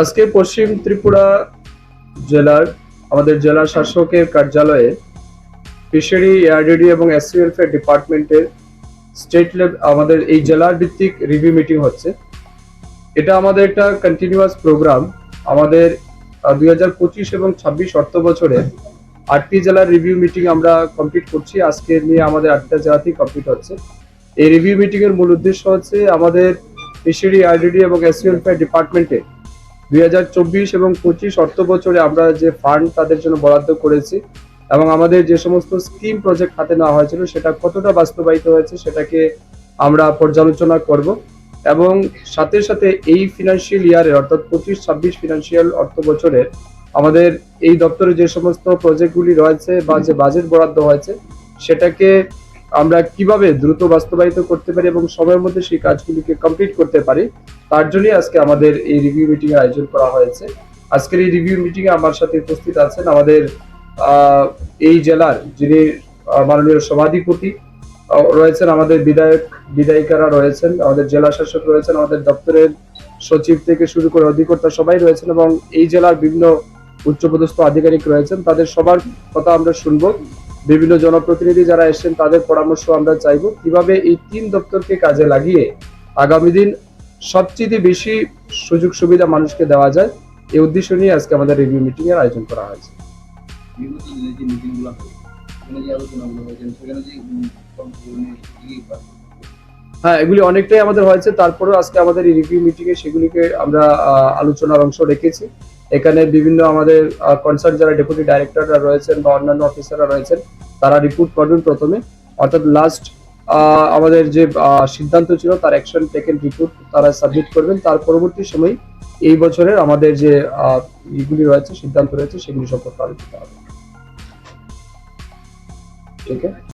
আজকে পশ্চিম ত্রিপুরা জেলার, আমাদের জেলা শাসকের কার্যালয়ে ফিশারি এআরডিডি এবং এসসি ওয়েলফেয়ার ডিপার্টমেন্টের স্টেট লেভেল আমাদের এই জেলার ভিত্তিক রিভিউ মিটিং হচ্ছে। এটা আমাদের একটা কন্টিনিউয়াস প্রোগ্রাম আমাদের দুই হাজার পঁচিশ এবং ছাব্বিশ অর্থ বছরে আটটি জেলার রিভিউ মিটিং আমরা কমপ্লিট করছি। আজকে নিয়ে আমাদের আটটা জেলাতেই কমপ্লিট হচ্ছে। এই রিভিউ মিটিংয়ের মূল উদ্দেশ্য হচ্ছে আমাদের ফিশারি আইডিডি এবং এসসি ওয়েলফেয়ার ডিপার্টমেন্টে দুই হাজার চব্বিশ এবং পঁচিশ অর্থ বছরে আমরা যে ফান্ড তাদের জন্য বরাদ্দ করেছি এবং আমাদের যে সমস্ত স্কিম প্রজেক্ট হাতে নেওয়া হয়েছিল, সেটা কতটা বাস্তবায়িত হয়েছে সেটাকে আমরা পর্যালোচনা করব। এবং সাথে সাথে এই ফিনান্সিয়াল ইয়ারে অর্থাৎ পঁচিশ, ছাব্বিশ ফিনান্সিয়াল অর্থ বছরে আমাদের এই দপ্তরে যে সমস্ত প্রজেক্টগুলি রয়েছে বা যে বাজেট বরাদ্দ হয়েছে, সেটাকে আমরা কীভাবে দ্রুত বাস্তবায়িত করতে পারি এবং সময়ের মধ্যে সেই কাজগুলিকে কমপ্লিট করতে পারি, তার জন্যই আজকে আমাদের এই রিভিউ মিটিং এর আয়োজন করা হয়েছে। আজকের এই রিভিউ মিটিং এ আমার সাথে উপস্থিত আছেন আমাদের এই জেলার যিনি মাননীয় সভাধিপতি রয়েছেন আমাদের বিধায়ক, বিধায়িকারা রয়েছেন, আমাদের জেলা শাসক রয়েছেন, আমাদের দপ্তরের সচিব থেকে শুরু করে অধিকর্তা সবাই রয়েছেন এবং এই জেলার বিভিন্ন উচ্চপদস্থ আধিকারিক রয়েছেন। তাদের সবার কথা আমরা শুনব। বিভিন্ন জনপ্রতিনিধি যারা এসেছেন, তাদের পরামর্শ আমরা চাইব কীভাবে এই তিন দপ্তরকে কাজে লাগিয়ে আগামী দিন সবচেয়ে বেশি সুযোগ সুবিধা মানুষকে দেওয়া যায় এই উদ্দেশ্য নিয়ে আজকে আমাদের রিভিউ মিটিং এর আয়োজন করা হয়েছে। হয়, এগুলি অনেকটাই আমাদের হয়েছে, তারপরেও আজকে আমাদের এই রিভিউ মিটিং এ সেগুলিকে আমরা আলোচনার অংশ রেখেছি। এখানে বিভিন্ন আমাদের কনসার্ট যারা ডেপুটি ডাইরেক্টররা রয়েছেন বা অন্যান্য অফিসাররা রয়েছেন, তারা রিপোর্ট করবেন প্রথমে। অর্থাৎ লাস্ট আমাদের যে সিদ্ধান্ত ছিল, তার অ্যাকশন টেকেন রিপোর্ট তারা সাবমিট করবেন। তার পরবর্তী সময় এই বছরের আমাদের যে ইগুলি রয়েছে, সিদ্ধান্ত রয়েছে, সেগুলি সম্পর্কে আলোচনা হবে। ঠিক আছে?